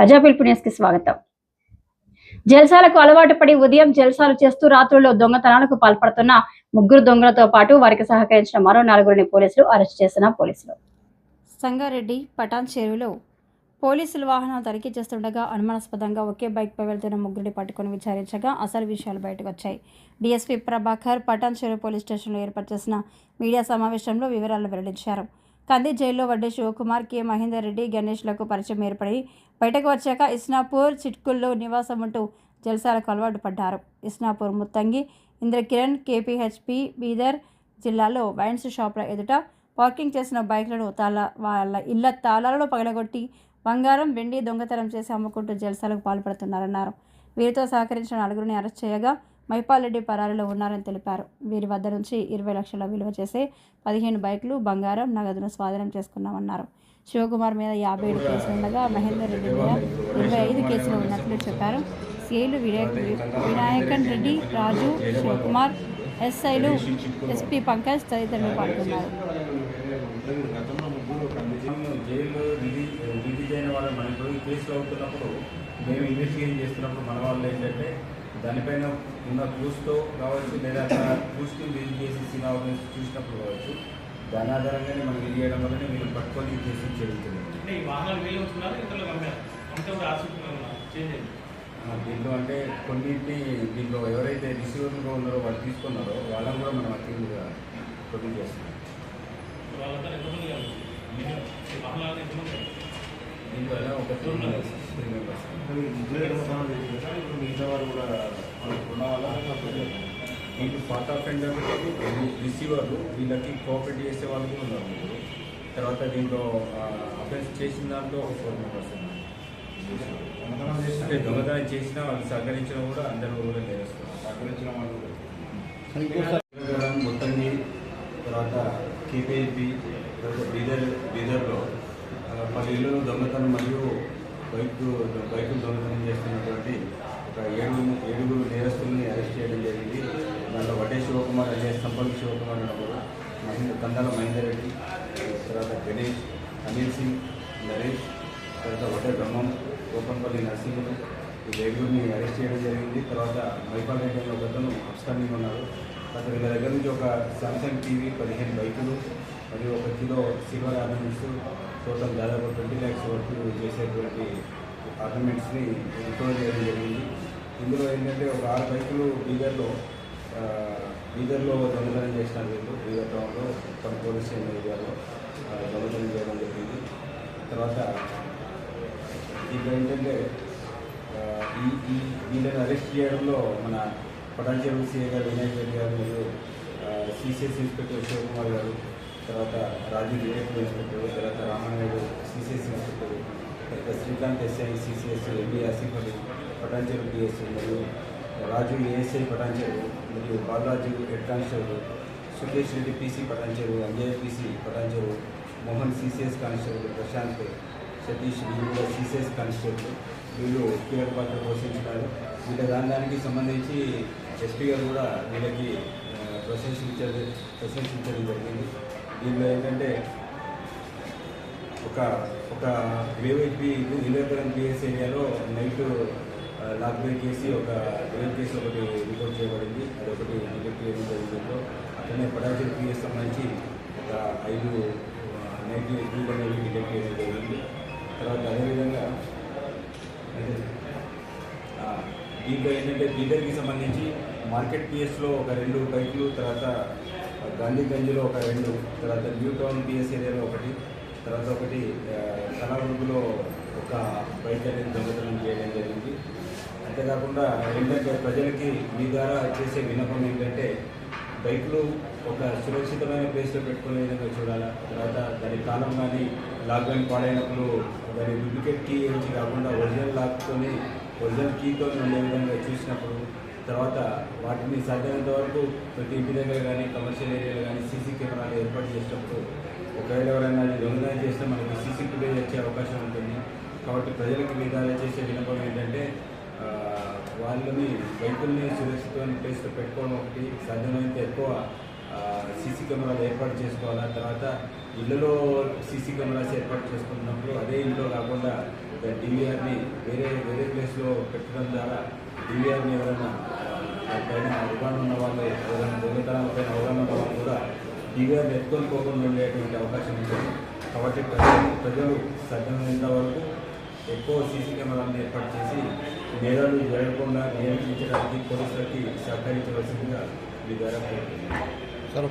ప్రజా పిలుపు స్వాగతం. జల్సాలకు అలవాటు పడి ఉదయం జల్సాలు చేస్తూ రాత్రుల్లో దొంగతనాలకు పాల్పడుతున్న ముగ్గురు దొంగలతో పాటు వారికి సహకరించిన మరో నలుగురిని పోలీసులు అరెస్ట్ చేసిన పోలీసులు. సంగారెడ్డి పటాన్ చెరువులో పోలీసులు వాహనాలు తనిఖీ చేస్తుండగా అనుమానాస్పదంగా ఒకే బైక్పై వెళ్తున్న ముగ్గురిని పట్టుకొని విచారించగా అసలు విషయాలు బయటకు వచ్చాయి డీఎస్పీ ప్రభాకర్ పటాన్ చెరువు పోలీస్ స్టేషన్లో ఏర్పాటు చేసిన మీడియా సమావేశంలో వివరాలు వెల్లడించారు. కంది జైల్లో వడ్డే శివకుమార్ కె. మహేందర్ రెడ్డి గణేష్లకు పరిచయం ఏర్పడి బయటకు వచ్చాక ఇస్నాపూర్ చిట్కుల్లో నివాసం ఉంటూ జలసాలకు అలవాటు పడ్డారు. ఇస్నాపూర్ ముత్తంగి ఇంద్రకిరణ్ కేపీహెచ్పి బీదర్ జిల్లాలో వైన్స్ షాపుల ఎదుట పార్కింగ్ చేసిన బైక్లను తాళ వాళ్ళ ఇళ్ళ తాళాలను పగలగొట్టి బంగారం వెండి దొంగతనం చేసి అమ్ముకుంటూ జల్సాలకు పాల్పడుతున్నారన్నారు. వీరితో సహకరించిన నలుగురిని అరెస్ట్ చేయగా మైపాల్రెడ్డి పరారీలో ఉన్నారని తెలిపారు. వీరి వద్ద నుంచి ఇరవై లక్షల విలువ చేసే పదిహేను బైకులు బంగారం నగదును స్వాధీనం చేసుకున్నామన్నారు. శివకుమార్ మీద యాభై ఏడు కేసులు ఉండగా మహేందర్ రెడ్డి మీద ఇరవై ఐదు కేసులు ఉన్నట్లు చెప్పారు. సిఐలు వినాయక్ వినాయకన్ రెడ్డి రాజు శివకుమార్ ఎస్ఐలు ఎస్పీ పంకజ్ తదితరులు పాల్గొన్నారు. మేము ఇన్వెస్టిగేషన్ చేస్తున్నప్పుడు మన వాళ్ళు ఏంటంటే దానిపైన ఉన్న క్లూస్తో కావచ్చు లేదా అక్కడ క్లూస్కి రిలీజ్ చేసి సినిమా చూసినప్పుడు కావచ్చు దాని ఆధారంగానే మనం ఇది చేయడం వల్లనే మీరు పట్టుకొని కేసులు జరుగుతుంది దీంట్లో అంటే కొన్నింటిని దీంట్లో ఎవరైతే రిసీవర్గా ఉన్నారో వాళ్ళు తీసుకున్నారో వాళ్ళని కూడా మనం అత్యంతగా ప్రొడ్యూస్ చేస్తున్నాం. దీంట్లో ఒక మెంబర్స్ త్రీ మెంబర్స్ మిగతా వారు కూడా వాళ్ళ ఆఫ్ అండ్ రిసీవర్లు వీళ్ళకి కోఆపరేట్ చేసే వాళ్ళు కూడా ఉన్నారు. తర్వాత దీంట్లో అఫెన్స్ చేసిన దాంట్లో ఒక ఫోర్ మెంబర్స్ ఉన్నారు అంటే దొంగతనం చేసినా వాళ్ళు సహకరించినా కూడా అందరూ కూడా నేరస్తున్నారు సహకరించిన వాళ్ళు ముత్తంగి తర్వాత కేపీఐపి తర్వాత బీదర్ బీదర్లో పలు ఇళ్ళు దొంగతనం మరియు బైక్ బైకులు దొంగతనం చేస్తున్నటువంటి ఒక ఏడుగురు ఏడుగురు నేరస్తుల్ని అరెస్ట్ చేయడం జరిగింది. దాంట్లో వడ్డే శివకుమార్ అనే సంపల్ శివకుమార్ అన్నప్పుడు మహేంద్ర కందాల మహేందర్ రెడ్డి తర్వాత గణేష్ అనిల్ సింగ్ నరేష్ తర్వాత వడ్డే బ్రహ్మం గోపంపల్లి నరసింహులు ఈ ఏడుగురిని అరెస్ట్ చేయడం జరిగింది. తర్వాత మైపాల్ రెడ్డి అనే ఒక అతను ఉన్నారు. తర్వాత వీళ్ళ దగ్గర నుంచి ఒక సామ్సంగ్ టీవీ పదిహేను బైకులు మరియు ఒక కిలో సిల్వర్ ఆర్నమెంట్స్ టోటల్ దాదాపు ట్వంటీ ల్యాక్స్ వరకు చేసేటువంటి ఆర్నమెంట్స్ని రికవర్ చేయడం జరిగింది. ఇందులో ఏంటంటే ఒక ఆరు బైకులు బీదర్లో బీదర్లో దొంగతనం చేసినారు వీళ్ళు. బీదర్ టౌన్లో కొన్ని పోలీస్ స్టేషన్ ఏరియాలో దొంగతనం చేయడం జరిగింది. తర్వాత దీంట్లో ఏంటంటే ఈ ఈ వీళ్ళని అరెస్ట్ చేయడంలో మన పటాన్చెరు సీఏ గారు వినాయక్ రెడ్డి గారు మరియు సిసిఎస్ ఇన్స్పెక్టర్ శివకుమార్ గారు తర్వాత రాజు డిటెక్టివ్ ఇన్స్పెక్టర్ తర్వాత రామనాయుడు సిసిఎస్ ఇన్స్పెక్టర్ తర్వాత Srikanth SI CCS MB Asipalli Ali DS మరియు రాజు ఏఎస్ఐ పటాన్చెరు మరియు Balaraju head constable Sukesh Reddy PC Patancheru Anjay PC Patancheru Mohan CCS constable Prashanth Satish వీళ్ళు సిసిఎస్ కానిస్టేబుల్. వీళ్ళు కీలక పాత్ర పోషించినారు వీళ్ళ దానికి సంబంధించి ఎస్పీ గారు కూడా వీళ్ళకి ఆ, ప్రశంసించడం ప్రశంసించడం జరిగింది. దీనిలో ఏంటంటే ఒక ఒక వివేపి వివేకరం పిఎస్ ఏరియాలో నైట్ లాక్బై చేసి ఒక రేప్ కేసు ఒకటి రిపోర్ట్ చేయబడింది. అది ఒకటి డిటెక్ట్ చేయడం జరిగింది అట్లనే పటాచి పిఎస్ సంబంధించి ఒక ఐదు నైట్ ఎగ్రీలు అనేవి డిటెక్ట్ చేయడం జరిగింది. తర్వాత అదేవిధంగా దీంట్లో ఏంటంటే బీదర్కి సంబంధించి మార్కెట్ పిఎస్లో ఒక రెండు బైక్లు తర్వాత గాంధీగంజ్లో ఒక రెండు తర్వాత న్యూ టౌన్ బిఎస్ ఏరియాలో ఒకటి తర్వాత ఒకటి కళాగురులో ఒక బైక్ అనేది దొంగతనం చేయడం జరిగింది. అంతేకాకుండా ఏంటంటే ప్రజలకి మీ ద్వారా చేసే వినపం ఏంటంటే బైక్లు ఒక సురక్షితమైన ప్లేస్లో పెట్టుకునే విధంగా చూడాలా? తర్వాత దాని కాలం కానీ లాక్ కానీ పాడైనప్పుడు దాని డూప్లికేట్ కీ నుంచి కాకుండా ఒరిజినల్ లాక్తోని ఒరిజినల్ కీతో ఉండే విధంగా చూసినప్పుడు తర్వాత వాటిని సాధ్యమైనంత వరకు ప్రతి ఇంటి దగ్గర కానీ కమర్షియల్ ఏరియాలో కానీ సీసీ కెమెరాలు ఏర్పాటు చేసినప్పుడు ఒకవేళ ఎవరైనా అది చేస్తే మనకి సీసీ ఫుటేజ్ వచ్చే అవకాశం ఉంటుంది. కాబట్టి ప్రజలకు విధాలు చేసే వినపం ఏంటంటే వాళ్ళని బైకుల్ని సురక్షితమైన ప్లేస్లో పెట్టుకోవడం ఒకటి సాధ్యమైనంత ఎక్కువ సీసీ కెమెరాలు ఏర్పాటు చేసుకోవాలా? తర్వాత ఇళ్ళలో సీసీ కెమెరాస్ ఏర్పాటు చేసుకున్నప్పుడు అదే ఇంట్లో కాకుండా డివిఆర్ని వేరే వేరే ప్లేస్లో పెట్టడం ద్వారా డివిఆర్ని ఎవరైనా పైన అవగాహన ఉన్న వాళ్ళు ఎవరైనా దొంగతనాల పైన అవగాహన ఉన్న వాళ్ళు కూడా డివిఆర్ని ఎత్తుకొని పోకుండా ఉండేటువంటి అవకాశం ఉంటుంది కాబట్టి ప్రజలు ప్రజలు సాధ్యమైనంత వరకు ఎక్కువ సీసీ కెమెరాలను ఏర్పాటు చేసి నేరాలు జరగకుండా నియంత్రించడానికి పోలీసులకి సహకరించవలసిందిగా మీ ద్వారా కోరుతున్నాను సార్